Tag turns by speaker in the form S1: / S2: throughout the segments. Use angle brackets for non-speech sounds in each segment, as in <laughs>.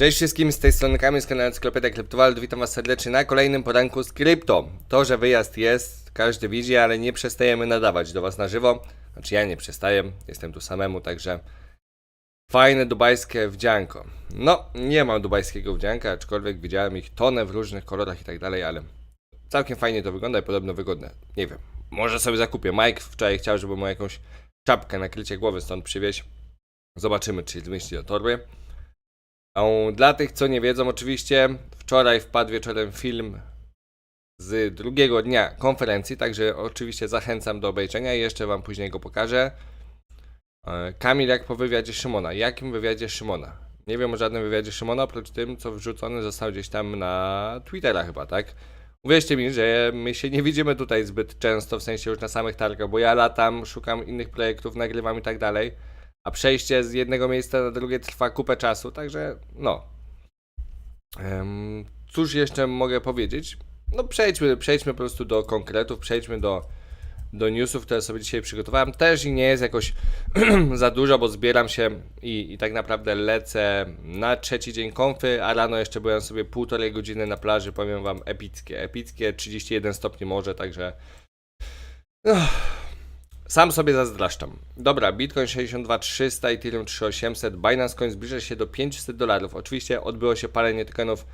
S1: Cześć wszystkim, z tej strony Kamil z kanału Encyklopedja Kryptowalut. Witam was serdecznie na kolejnym poranku z krypto. To, że wyjazd jest, każdy widzi, ale nie przestajemy nadawać do was na żywo. Znaczy ja nie przestaję, jestem tu samemu, także fajne dubajskie wdzianko. No, nie mam dubajskiego wdzianka, aczkolwiek widziałem ich tonę w różnych kolorach i tak dalej, ale całkiem fajnie to wygląda i podobno wygodne. Nie wiem, może sobie zakupię. Mike wczoraj chciał, żeby mu jakąś czapkę na krycie głowy stąd przywieźć. Zobaczymy, czy zmieści do torby. Dla tych, co nie wiedzą, oczywiście wczoraj wpadł wieczorem film z drugiego dnia konferencji, także oczywiście zachęcam do obejrzenia i jeszcze Wam później go pokażę. E, Kamil jak po wywiadzie Szymona. Jakim wywiadzie Szymona? Nie wiem o żadnym wywiadzie Szymona, oprócz tym, co wrzucony został gdzieś tam na Twittera chyba, tak? Uwierzcie mi, że my się nie widzimy tutaj zbyt często, w sensie już na samych targach, bo ja latam, szukam innych projektów, nagrywam i tak dalej a przejście z jednego miejsca na drugie trwa kupę czasu, także no. Cóż jeszcze mogę powiedzieć? No przejdźmy, przejdźmy po prostu do konkretów, przejdźmy do, do newsów, które sobie dzisiaj przygotowałem. Też nie jest jakoś <clears throat> za dużo, bo zbieram się i, i tak naprawdę lecę na trzeci dzień konfy, a rano jeszcze byłem sobie półtorej godziny na plaży, powiem wam epickie, epickie 31 stopni morze, także sam sobie zazdraszczam. Dobra, Bitcoin 62300, Ethereum 3800, Binance Coin zbliża się do 500 dolarów. Oczywiście odbyło się palenie tokenów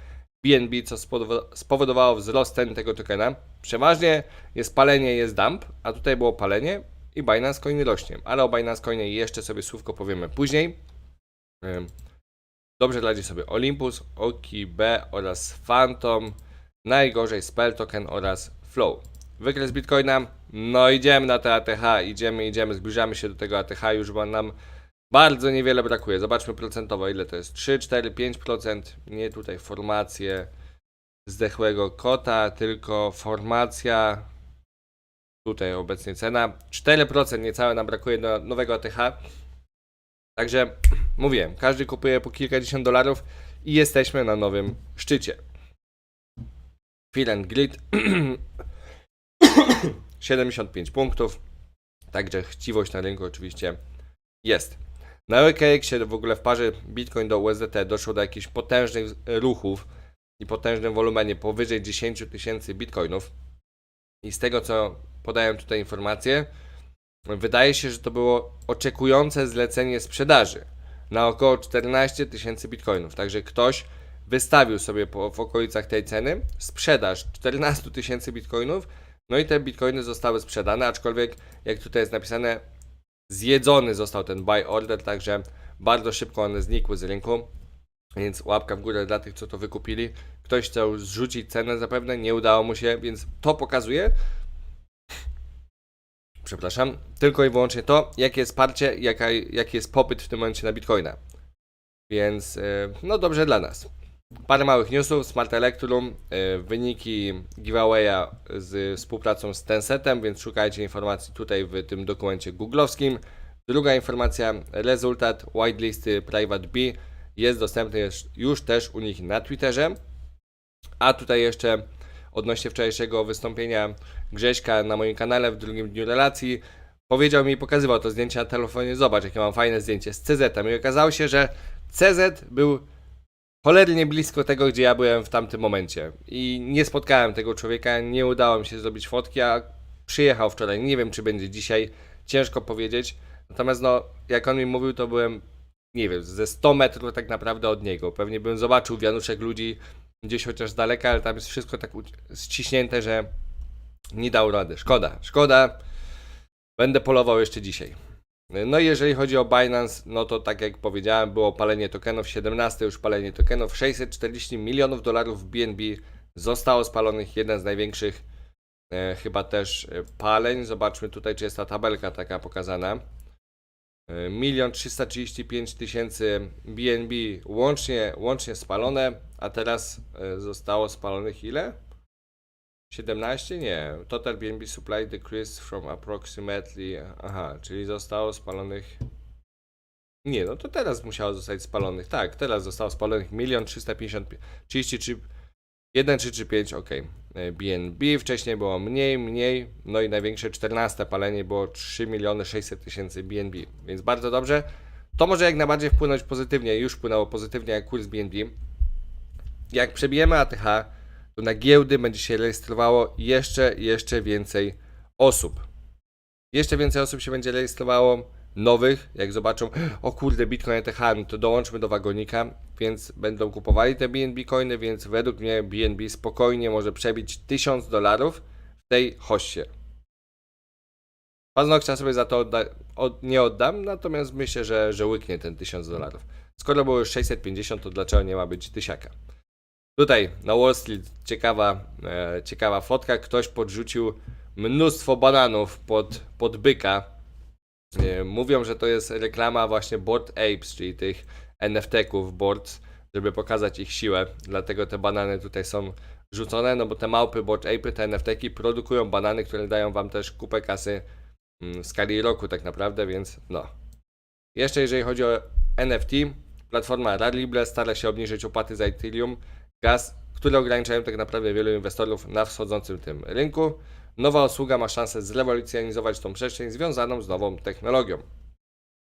S1: BNB, co spowodowa- spowodowało wzrost cen tego tokena. Przeważnie jest palenie, jest dump, a tutaj było palenie i Binance Coin rośnie. Ale o Binance Coinie jeszcze sobie słówko powiemy później. Dobrze radzi sobie Olympus, OKB oraz Phantom. Najgorzej Spell Token oraz Flow. Wykres Bitcoina. No idziemy na te ATH, idziemy, idziemy, zbliżamy się do tego ATH już, nam bardzo niewiele brakuje. Zobaczmy procentowo, ile to jest. 3, 4, 5%. Nie tutaj formacje zdechłego kota, tylko formacja. Tutaj obecnie cena. 4% niecałe nam brakuje do nowego ATH. Także mówiłem, każdy kupuje po kilkadziesiąt dolarów i jesteśmy na nowym szczycie. Feel and Grid 75 punktów. Także chciwość na rynku oczywiście jest. Na OKX w ogóle w parze Bitcoin do USDT doszło do jakichś potężnych ruchów i potężnym wolumenie powyżej 10 tysięcy bitcoinów. I z tego co podają tutaj informacje, wydaje się, że to było oczekujące zlecenie sprzedaży na około 14 tysięcy bitcoinów. Także ktoś wystawił sobie po, w okolicach tej ceny sprzedaż 14 tysięcy bitcoinów no i te bitcoiny zostały sprzedane, aczkolwiek jak tutaj jest napisane, zjedzony został ten buy order, także bardzo szybko one znikły z rynku. Więc łapka w górę dla tych, co to wykupili. Ktoś chciał zrzucić cenę zapewne, nie udało mu się, więc to pokazuje. Przepraszam, tylko i wyłącznie to, jakie jest parcie, jaka, jaki jest popyt w tym momencie na bitcoina. Więc yy, no dobrze dla nas. Parę małych newsów, Smart Electrum, y, wyniki giveawaya z współpracą z Tensetem, więc szukajcie informacji tutaj w tym dokumencie googlowskim. Druga informacja, rezultat whitelisty Private B jest dostępny już- też u nich na Twitterze. A tutaj jeszcze odnośnie wczorajszego wystąpienia Grześka na moim kanale w drugim dniu relacji, powiedział mi, pokazywał to zdjęcie na telefonie, zobacz jakie mam fajne zdjęcie z CZ-em i okazało się, że CZ był cholernie blisko tego, gdzie ja byłem w tamtym momencie. I nie spotkałem tego człowieka, nie udało mi się zrobić fotki, a przyjechał wczoraj. Nie wiem, czy będzie dzisiaj, ciężko powiedzieć. Natomiast, no, jak on mi mówił, to byłem, nie wiem, ze 100 metrów tak naprawdę od niego. Pewnie bym zobaczył wianuszek ludzi gdzieś chociaż z daleka, ale tam jest wszystko tak ściśnięte, że nie dał rady. Szkoda, szkoda. Będę polował jeszcze dzisiaj. No i jeżeli chodzi o Binance, no to tak jak powiedziałem, było palenie tokenów, 17 już palenie tokenów, 640 milionów dolarów BNB zostało spalonych, jeden z największych e, chyba też e, paleń. Zobaczmy tutaj, czy jest ta tabelka taka pokazana. E, Milion 335 tysięcy BNB łącznie, łącznie spalone, a teraz e, zostało spalonych ile? 17? Nie. Total BNB supply decreased from approximately. Aha, czyli zostało spalonych. Nie, no to teraz musiało zostać spalonych. Tak, teraz zostało spalonych 1 350 33 1 3 3 5, ok. BNB wcześniej było mniej, mniej. No i największe 14 palenie było 3 miliony 600 tysięcy BNB. Więc bardzo dobrze. To może jak najbardziej wpłynąć pozytywnie, już wpłynęło pozytywnie jak kurs BNB. Jak przebijemy ATH, to na giełdy będzie się rejestrowało jeszcze, jeszcze więcej osób. Jeszcze więcej osób się będzie rejestrowało, nowych, jak zobaczą, o kurde, Bitcoin ETH, no to dołączmy do wagonika, więc będą kupowali te BNB coiny, więc według mnie BNB spokojnie może przebić 1000 dolarów w tej hoście. Paznokcia sobie za to odda- od, nie oddam, natomiast myślę, że, że łyknie ten 1000 dolarów. Skoro było już 650, to dlaczego nie ma być tysiaka? Tutaj na Wall Street ciekawa, e, ciekawa fotka. Ktoś podrzucił mnóstwo bananów pod, pod byka. E, mówią, że to jest reklama właśnie Board Apes, czyli tych NFT-ków boards, żeby pokazać ich siłę. Dlatego te banany tutaj są rzucone, no bo te małpy Board Ape, te NFT-ki produkują banany, które dają wam też kupę kasy mm, w skali roku tak naprawdę, więc no. Jeszcze jeżeli chodzi o NFT, platforma Rarible stara się obniżyć opłaty za Ethereum, gaz, które ograniczają tak naprawdę wielu inwestorów na wschodzącym tym rynku. Nowa usługa ma szansę zrewolucjonizować tą przestrzeń związaną z nową technologią.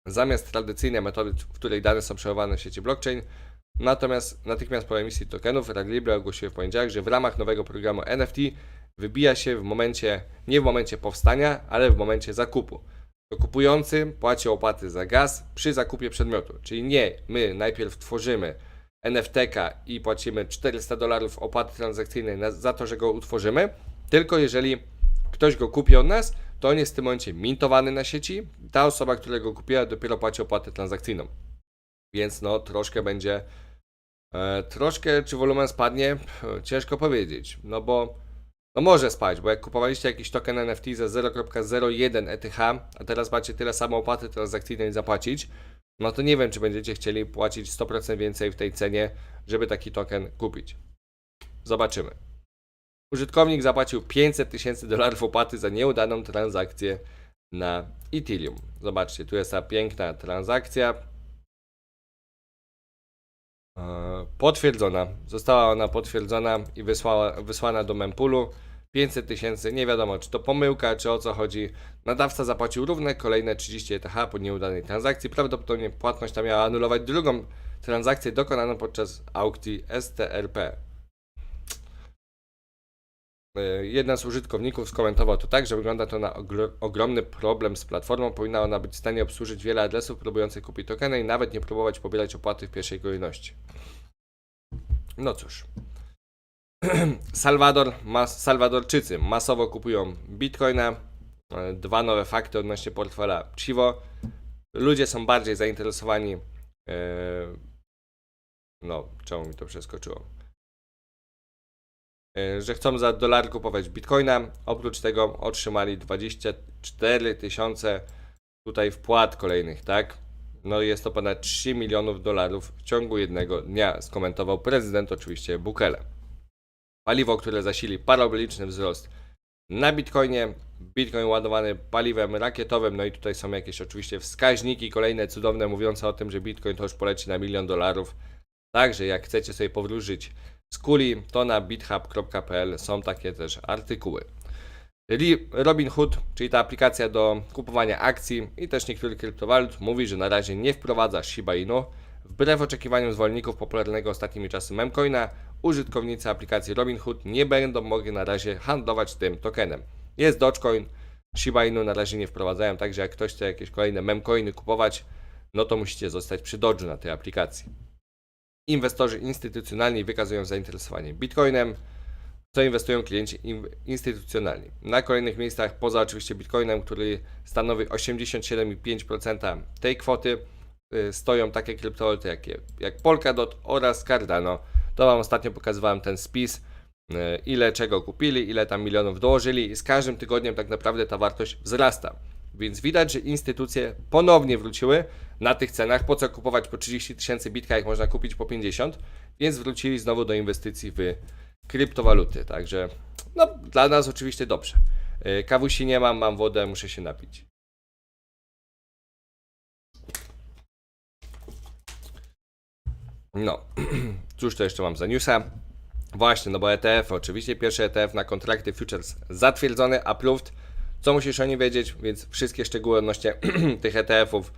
S1: Zamiast tradycyjnej metody, w której dane są przechowywane w sieci blockchain, natomiast natychmiast po emisji tokenów Rarible ogłosiły w poniedziałek, że w ramach nowego programu NFT wybija się w momencie, nie w momencie powstania, ale w momencie zakupu. To kupujący płaci opłaty za gaz przy zakupie przedmiotu. Czyli nie my najpierw tworzymy NFT-ka i płacimy 400 dolarów opłaty transakcyjnej na, za to, że go utworzymy, tylko jeżeli ktoś go kupi od nas, to on jest w tym momencie mintowany na sieci. Ta osoba, która go kupiła, dopiero płaci opłatę transakcyjną. Więc no, troszkę będzie. E, troszkę, czy wolumen spadnie? Pff, Ciężko powiedzieć. No bo. No może spać, bo jak kupowaliście jakiś token NFT za 0.01 ETH, a teraz macie tyle samo opłaty transakcyjnej zapłacić, no to nie wiem, czy będziecie chcieli płacić 100% więcej w tej cenie, żeby taki token kupić. Zobaczymy. Użytkownik zapłacił 500 tysięcy dolarów opłaty za nieudaną transakcję na Ethereum. Zobaczcie, tu jest ta piękna transakcja. E, Potwierdzona. Została ona potwierdzona i wysłała, wysłana do mempulu. 500 tysięcy, nie wiadomo czy to pomyłka, czy o co chodzi. Nadawca zapłacił równe kolejne 30 ETH po nieudanej transakcji. Prawdopodobnie płatność ta miała anulować drugą transakcję dokonaną podczas aukcji STRP. E, Jeden z użytkowników skomentował to tak, że wygląda to na ogro- ogromny problem z platformą. Powinna ona być w stanie obsłużyć wiele adresów próbujących kupić tokeny i nawet nie próbować pobierać opłaty w pierwszej kolejności. No cóż. <clears throat> Salwador, mas, Salwadorczycy masowo kupują bitcoina. E, Dwa nowe fakty odnośnie portfela Chivo. Ludzie są bardziej zainteresowani. E, no, czemu mi to przeskoczyło? E, że chcą za dolar kupować bitcoina. Oprócz tego otrzymali 24 tysiące tutaj wpłat kolejnych, tak? No jest to ponad 3 milionów dolarów w ciągu jednego dnia, skomentował prezydent oczywiście Bukele. Paliwo, które zasili paraboliczny wzrost na bitcoinie. Bitcoin ładowany paliwem rakietowym, no i tutaj są jakieś oczywiście wskaźniki kolejne cudowne mówiące o tym, że bitcoin to już poleci na milion dolarów. Także jak chcecie sobie powróżyć z kuli, to na bithub.pl są takie też artykuły. Ri- Robinhood, czyli ta aplikacja do kupowania akcji i też niektórych kryptowalut, mówi, że na razie nie wprowadza Shiba Inu. Wbrew oczekiwaniom zwolenników popularnego ostatnimi czasy memcoina, użytkownicy aplikacji Robinhood nie będą mogli na razie handlować tym tokenem. Jest Dogecoin, Shiba Inu na razie nie wprowadzają, także jak ktoś chce jakieś kolejne memcoiny kupować, no to musicie zostać przy Doge'u na tej aplikacji. Inwestorzy instytucjonalni wykazują zainteresowanie Bitcoinem, co inwestują klienci in- instytucjonalni. Na kolejnych miejscach, poza oczywiście Bitcoinem, który stanowi 87,5% tej kwoty, y, stoją takie kryptowaluty jak Polkadot oraz Cardano. To Wam ostatnio pokazywałem ten spis, y, ile czego kupili, ile tam milionów dołożyli i z każdym tygodniem tak naprawdę ta wartość wzrasta. Więc widać, że instytucje ponownie wróciły na tych cenach. Po co kupować po 30 tysięcy bitka, jak można kupić po 50? Więc wrócili znowu do inwestycji w kryptowaluty. Także no, dla nas oczywiście dobrze. Y, Kawusi nie mam, mam wodę, muszę się napić. No, <clears throat> cóż to jeszcze mam za newsa? Właśnie, no bo ETF, oczywiście pierwszy ETF na kontrakty futures zatwierdzony, approved. Co musisz o nim wiedzieć, więc wszystkie szczegóły odnośnie <clears throat> tych ETF-ów,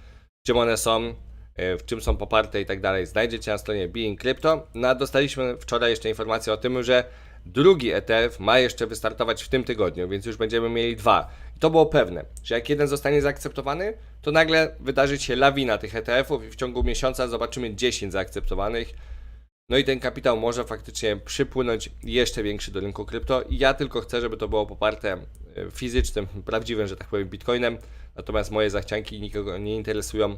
S1: czym one są, e, w czym są poparte i tak dalej, znajdziecie na stronie Being Crypto. No a dostaliśmy wczoraj jeszcze informację o tym, że drugi ETF ma jeszcze wystartować w tym tygodniu, więc już będziemy mieli dwa. I to było pewne, że jak jeden zostanie zaakceptowany, to nagle wydarzy się lawina tych ETF-ów i w ciągu miesiąca zobaczymy 10 zaakceptowanych. No i ten kapitał może faktycznie przypłynąć jeszcze większy do rynku krypto. I ja tylko chcę, żeby to było poparte e, fizycznym, prawdziwym, że tak powiem, bitcoinem. Natomiast moje zachcianki nikogo nie interesują.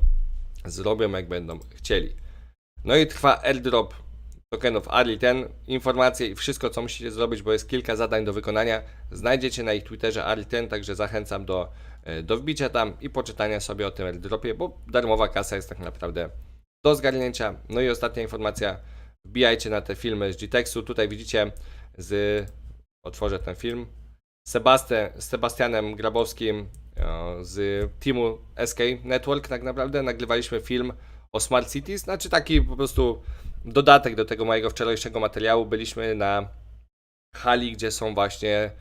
S1: Zrobią jak będą chcieli. No i trwa airdrop tokenów ARLI. Ten informacje i wszystko, co musicie zrobić, bo jest kilka zadań do wykonania, znajdziecie na ich Twitterze ARLI ten, także zachęcam do, e, do wbicia tam i poczytania sobie o tym airdropie, bo darmowa kasa jest tak naprawdę do zgarnięcia. No i ostatnia informacja, wbijajcie na te filmy z GTEXu. Tutaj widzicie z, otworzę ten film, Sebastian, Sebastianem Grabowskim e, z teamu SK Network tak naprawdę nagrywaliśmy film o Smart Cities, znaczy taki po prostu dodatek do tego mojego wczorajszego materiału. Byliśmy na hali, gdzie są właśnie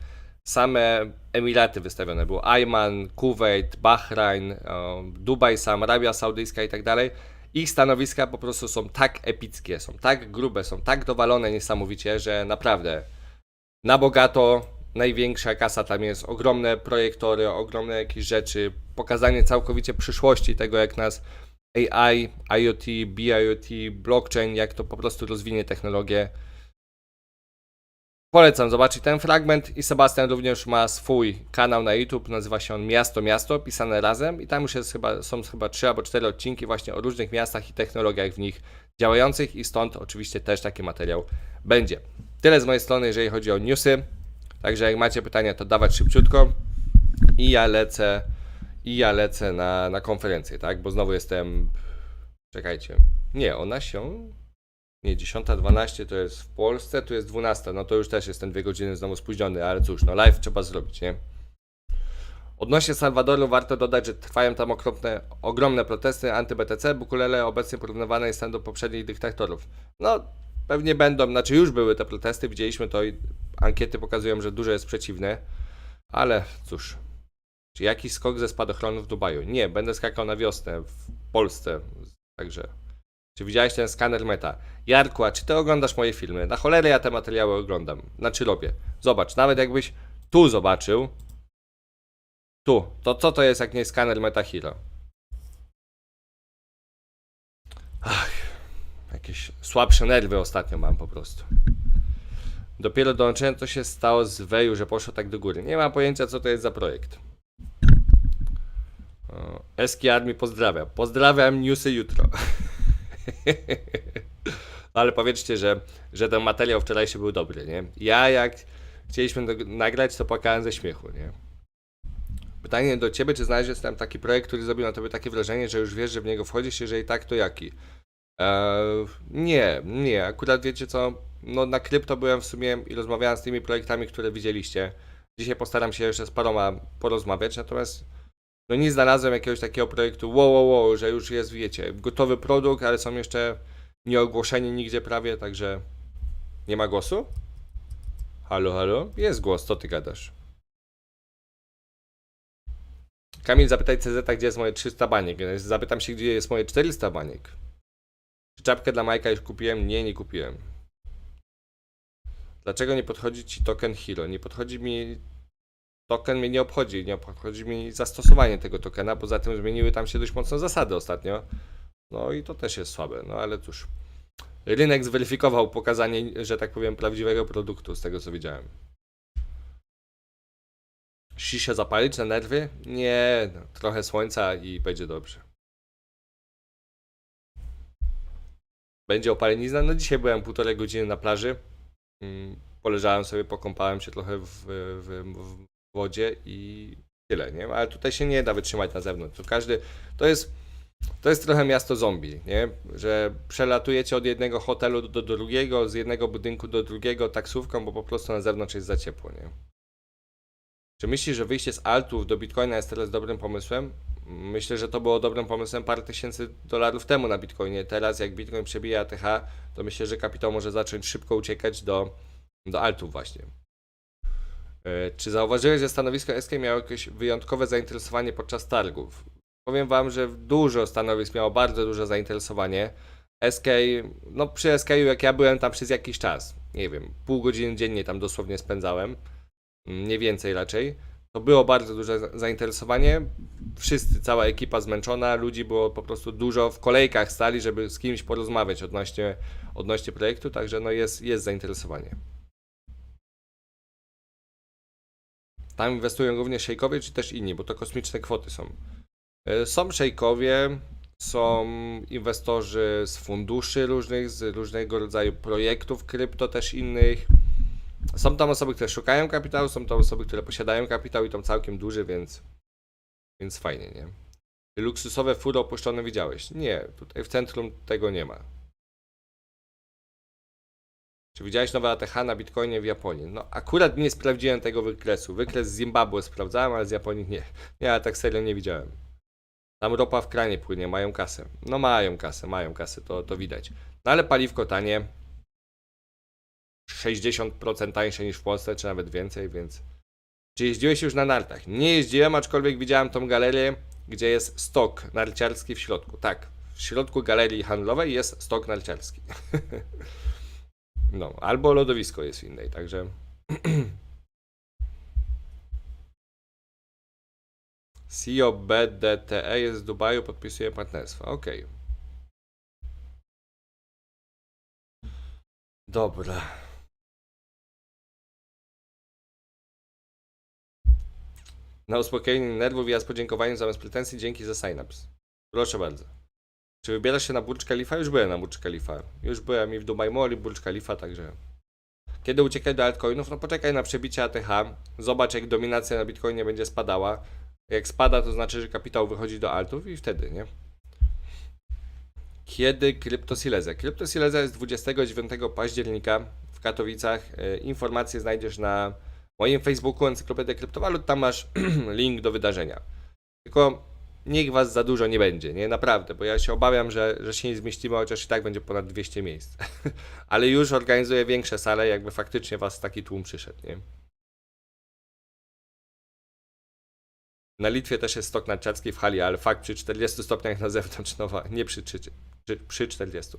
S1: same Emiraty wystawione. Był Ayman, Kuwait, Bahrain, e, Dubaj sam, Arabia Saudyjska i tak dalej. Ich stanowiska po prostu są tak epickie, są tak grube, są tak dowalone niesamowicie, że naprawdę na bogato największa kasa tam jest, ogromne projektory, ogromne jakieś rzeczy, pokazanie całkowicie przyszłości tego, jak nas AI, IoT, BIoT, blockchain, jak to po prostu rozwinie technologię. Polecam zobaczyć ten fragment i Sebastian również ma swój kanał na YouTube, nazywa się on Miasto Miasto, pisane razem i tam już jest chyba, są chyba trzy albo cztery odcinki właśnie o różnych miastach i technologiach w nich działających i stąd oczywiście też taki materiał będzie. Tyle z mojej strony, jeżeli chodzi o newsy. Także jak macie pytania, to dawać szybciutko i ja lecę i ja lecę na, na konferencję, tak? Bo znowu jestem. Czekajcie. Nie, ona się. Nie, 10.12 to jest w Polsce, tu jest 12. No to już też jestem dwie godziny znowu spóźniony, ale cóż, no live trzeba zrobić, nie? Odnośnie Salwadoru warto dodać, że trwają tam okropne, ogromne protesty anty-BTC. Bukulele obecnie porównywane jest do poprzednich dyktatorów. No, pewnie będą, znaczy już były te protesty, widzieliśmy to i ankiety pokazują, że dużo jest przeciwne, ale cóż. Czy jakiś skok ze spadochronu w Dubaju? Nie, będę skakał na wiosnę w Polsce, także. Czy widziałeś ten skaner meta? Jarku, a czy ty oglądasz moje filmy? Na cholerę ja te materiały oglądam. Znaczy robię. Zobacz, nawet jakbyś tu zobaczył, tu, to co to jest jak nie skaner Meta Hero? Ach, jakieś słabsze nerwy ostatnio mam po prostu. Dopiero dołączyłem, co się stało z Weju, że poszło tak do góry. Nie mam pojęcia, co to jest za projekt. Eski Army pozdrawia. Pozdrawiam newsy jutro. <laughs> Ale powiedzcie, że, że ten materiał wczorajszy był dobry, nie? Ja jak chcieliśmy nagrać, to płakałem ze śmiechu, nie? Pytanie do ciebie, czy znalazłeś tam taki projekt, który zrobił na tobie takie wrażenie, że już wiesz, że w niego wchodzisz, jeżeli tak, to jaki? Eee, nie, nie, akurat wiecie co, no na krypto byłem w sumie i rozmawiałem z tymi projektami, które widzieliście. Dzisiaj postaram się jeszcze z paroma porozmawiać, natomiast no nie znalazłem jakiegoś takiego projektu, wow, wow, wow, że już jest, wiecie, gotowy produkt, ale są jeszcze nieogłoszeni nigdzie prawie, także nie ma głosu? Halo, halo? Jest głos, co ty gadasz? Kamil, zapytaj CZ, gdzie jest moje 300 baniek. Zapytam się, gdzie jest moje 400 baniek. Czy czapkę dla Majka już kupiłem? Nie, nie kupiłem. Dlaczego nie podchodzi ci token Hero? Nie podchodzi mi. Token mnie nie obchodzi. Nie obchodzi mi zastosowanie tego tokena. Poza tym zmieniły tam się dość mocno zasady ostatnio. No i to też jest słabe. No ale cóż. Rynek zweryfikował pokazanie, że tak powiem, prawdziwego produktu, z tego co widziałem. Siszę zapalić na nerwy? Nie, no, trochę słońca i będzie dobrze. Będzie opalenizna? No dzisiaj byłem półtorej godziny na plaży. Mm, Poleżałem sobie, pokąpałem się trochę w, w, w wodzie i tyle, nie? Ale tutaj się nie da wytrzymać na zewnątrz. To każdy, to jest, to jest trochę miasto zombie, nie? Że przelatujecie od jednego hotelu do, do drugiego, z jednego budynku do drugiego taksówką, bo po prostu na zewnątrz jest za ciepło, nie? Czy myślisz, że wyjście z altów do bitcoina jest teraz dobrym pomysłem? Myślę, że to było dobrym pomysłem parę tysięcy dolarów temu na bitcoinie. Teraz, jak bitcoin przebija ATH, to myślę, że kapitał może zacząć szybko uciekać do, do altów, właśnie. E, Czy zauważyłeś, że stanowisko SK miało jakieś wyjątkowe zainteresowanie podczas targów? powiem wam, że dużo stanowisk miało bardzo duże zainteresowanie. SK, no przy SK jak ja byłem tam przez jakiś czas, nie wiem, pół godziny dziennie tam dosłownie spędzałem, mm, nie więcej raczej, to było bardzo duże za- zainteresowanie. Wszyscy, cała ekipa zmęczona, ludzi było po prostu dużo, w kolejkach stali, żeby z kimś porozmawiać odnośnie, odnośnie projektu, także no jest, jest zainteresowanie. Tam inwestują również szejkowie, czy też inni, bo to kosmiczne kwoty są. E, Są szejkowie, są inwestorzy z funduszy różnych, z różnego rodzaju projektów krypto też innych. Są tam osoby, które szukają kapitału, są tam osoby, które posiadają kapitał i tam całkiem duży, więc, więc fajnie, nie? Luksusowe fury opuszczone widziałeś? Nie, tutaj w centrum tego nie ma. Czy widziałeś nowe ATH na Bitcoinie w Japonii? No akurat nie sprawdziłem tego wykresu. Wykres z Zimbabwe sprawdzałem, ale z Japonii nie. Ale tak serio nie widziałem. Tam ropa w kranie płynie, mają kasę. No mają kasę, mają kasę, to, to widać. No ale paliwko tanie. 60% tańsze niż w Polsce, czy nawet więcej, więc... Czy jeździłeś już na nartach? Nie jeździłem, aczkolwiek widziałem tą galerię, gdzie jest stok narciarski w środku. Tak, w środku galerii handlowej jest stok narciarski. <laughs> No, albo lodowisko jest w innej, także... <clears throat> CEO BDTE jest w Dubaju, podpisuje partnerstwo. Okej. Dobra. Na uspokojenie nerwów ja z podziękowaniem zamiast pretensji dzięki za signups. Proszę bardzo. Czy wybierasz się na Burcz Khalifa? Już byłem na Burcz Khalifa. Już byłem i w Dubai Mall i Burcz także... Kiedy uciekać do altcoinów? No poczekaj na przebicie ATH. Zobacz jak dominacja na Bitcoinie będzie spadała. Jak spada, to znaczy, że kapitał wychodzi do altów i wtedy, nie? Kiedy Kryptosilezja? Kryptosilezja jest 29 października w Katowicach. E, Informacje znajdziesz na moim Facebooku Encyklopedia Kryptowalut. Tam masz <clears throat> link do wydarzenia. Tylko niech was za dużo nie będzie, nie? Naprawdę, bo ja się obawiam, że, że się nie zmieścimy, chociaż i tak będzie ponad 200 miejsc. <laughs> Ale już organizuję większe sale, jakby faktycznie was taki tłum przyszedł, nie? Na Litwie też jest stok narciarski w hali, ale fakt przy 40 stopniach na zewnątrz nowa, nie przy, przy, przy, przy 40.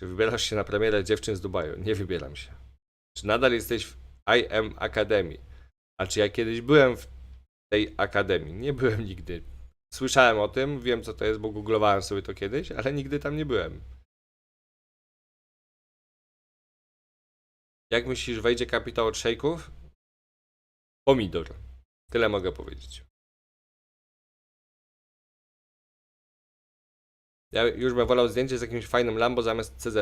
S1: Czy wybierasz się na premierę dziewczyn z Dubaju? Nie wybieram się. Czy nadal jesteś w IM Academy? A czy ja kiedyś byłem w tej akademii? Nie byłem nigdy. Słyszałem o tym, wiem co to jest, bo googlowałem sobie to kiedyś, ale nigdy tam nie byłem. Jak myślisz, wejdzie kapitał od szejków? Pomidor. Tyle mogę powiedzieć. Ja już bym wolał zdjęcie z jakimś fajnym Lambo zamiast CZ.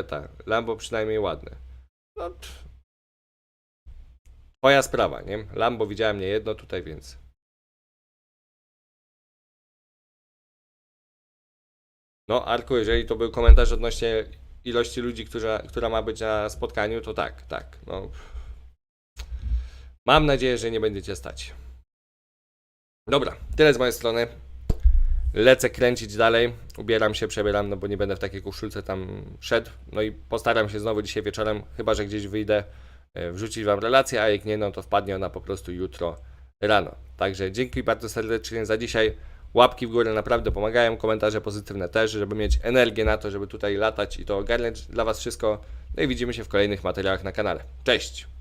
S1: Lambo przynajmniej ładne. No. Twoja sprawa, nie? Lambo widziałem nie jedno tutaj, więc. No, Arku, jeżeli to był komentarz odnośnie ilości ludzi, która, która ma być na spotkaniu, to tak, tak. No. Mam nadzieję, że nie będziecie stać. Dobra, tyle z mojej strony. Lecę kręcić dalej. Ubieram się, przebieram, no bo nie będę w takiej koszulce tam szedł. No i postaram się znowu dzisiaj wieczorem, chyba że gdzieś wyjdę, e, wrzucić Wam relację, a jak nie, no to wpadnie ona po prostu jutro rano. Także dzięki bardzo serdecznie za dzisiaj. Łapki w górę naprawdę pomagają, komentarze pozytywne też, żeby mieć energię na to, żeby tutaj latać i to ogarniać dla Was wszystko. No i widzimy się w kolejnych materiałach na kanale. Cześć!